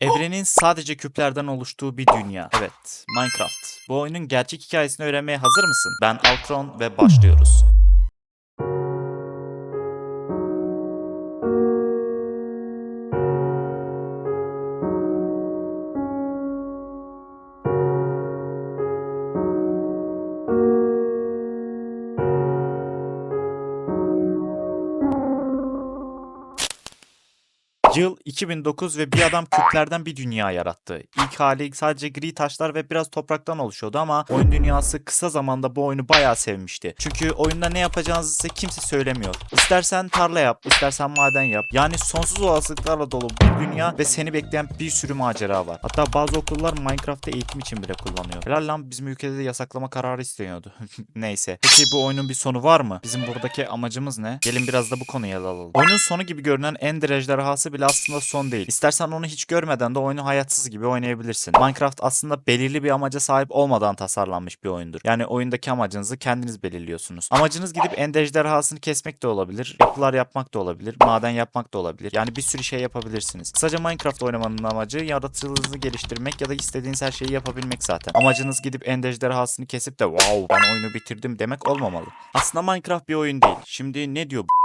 Evrenin sadece küplerden oluştuğu bir dünya. Evet, Minecraft. Bu oyunun gerçek hikayesini öğrenmeye hazır mısın? Ben Alkron ve başlıyoruz. Yıl 2009 ve bir adam küplerden bir dünya yarattı. İlk hali sadece gri taşlar ve biraz topraktan oluşuyordu ama oyun dünyası kısa zamanda bu oyunu bayağı sevmişti. Çünkü oyunda ne yapacağınızı size kimse söylemiyor. İstersen tarla yap, istersen maden yap. Yani sonsuz olasılıklarla dolu bir dünya ve seni bekleyen bir sürü macera var. Hatta bazı okullar Minecraft'ta eğitim için bile kullanıyor. Helal lan bizim ülkede de yasaklama kararı isteniyordu. Neyse. Peki bu oyunun bir sonu var mı? Bizim buradaki amacımız ne? Gelin biraz da bu konuyu ele alalım. Oyunun sonu gibi görünen Ender ejderhası bile aslında son değil. İstersen onu hiç görmeden de oyunu hayatsız gibi oynayabilirsin. Minecraft aslında belirli bir amaca sahip olmadan tasarlanmış bir oyundur. Yani oyundaki amacınızı kendiniz belirliyorsunuz. Amacınız gidip Ender ejderhasını kesmek de olabilir, yapılar yapmak da olabilir, maden yapmak da olabilir. Yani bir sürü şey yapabilirsiniz. Kısaca Minecraft oynamanın amacı yaratıcılığınızı geliştirmek ya da istediğiniz her şeyi yapabilmek zaten. Amacınız gidip Ender ejderhasını kesip de wow ben oyunu bitirdim demek olmamalı. Aslında Minecraft bir oyun değil. Şimdi ne diyor bu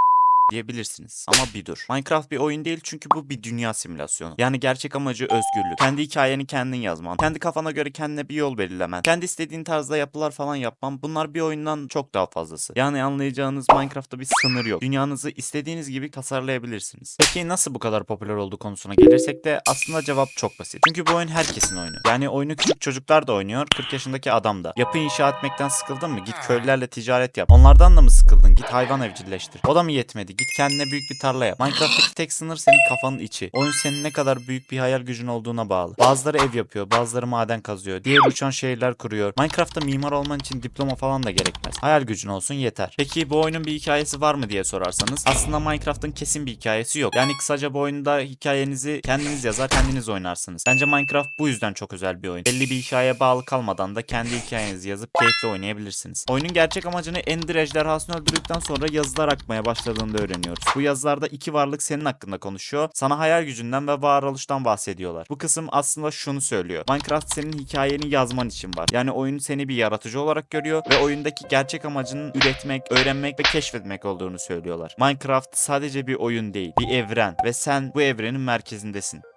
diyebilirsiniz. Ama bir dur. Minecraft bir oyun değil çünkü bu bir dünya simülasyonu. Yani gerçek amacı özgürlük. Kendi hikayeni kendin yazman. Kendi kafana göre kendine bir yol belirlemen. Kendi istediğin tarzda yapılar falan yapman. Bunlar bir oyundan çok daha fazlası. Yani anlayacağınız Minecraft'ta bir sınır yok. Dünyanızı istediğiniz gibi tasarlayabilirsiniz. Peki nasıl bu kadar popüler olduğu konusuna gelirsek de aslında cevap çok basit. Çünkü bu oyun herkesin oyunu. Yani oyunu küçük çocuklar da oynuyor, 40 yaşındaki adam da. Yapı inşa etmekten sıkıldın mı? Git köylülerle ticaret yap. Onlardan da mı sıkıldın? Git hayvan evcilleştir. O da mı yetmedi? Git kendine büyük bir tarla yap. Minecraft'taki tek sınır senin kafanın içi. Oyun senin ne kadar büyük bir hayal gücün olduğuna bağlı. Bazıları ev yapıyor, bazıları maden kazıyor. Diğer uçan şehirler kuruyor. Minecraft'ta mimar olman için diploma falan da gerekmez. Hayal gücün olsun yeter. Peki bu oyunun bir hikayesi var mı diye sorarsanız aslında Minecraft'ın kesin bir hikayesi yok. Yani kısaca bu oyunda hikayenizi kendiniz yazar, kendiniz oynarsınız. Bence Minecraft bu yüzden çok özel bir oyun. Belli bir hikayeye bağlı kalmadan da kendi hikayenizi yazıp keyifle oynayabilirsiniz. Oyunun gerçek amacını Ender ejderhasını öldürdükten sonra yazılar akmaya başladığında öğreniyoruz. Bu yazılarda iki varlık senin hakkında konuşuyor. Sana hayal gücünden ve varoluştan bahsediyorlar. Bu kısım aslında şunu söylüyor. Minecraft senin hikayeni yazman için var. Yani oyun seni bir yaratıcı olarak görüyor ve oyundaki gerçek amacının üretmek, öğrenmek ve keşfetmek olduğunu söylüyorlar. Minecraft sadece bir oyun değil, bir evren ve sen bu evrenin merkezindesin.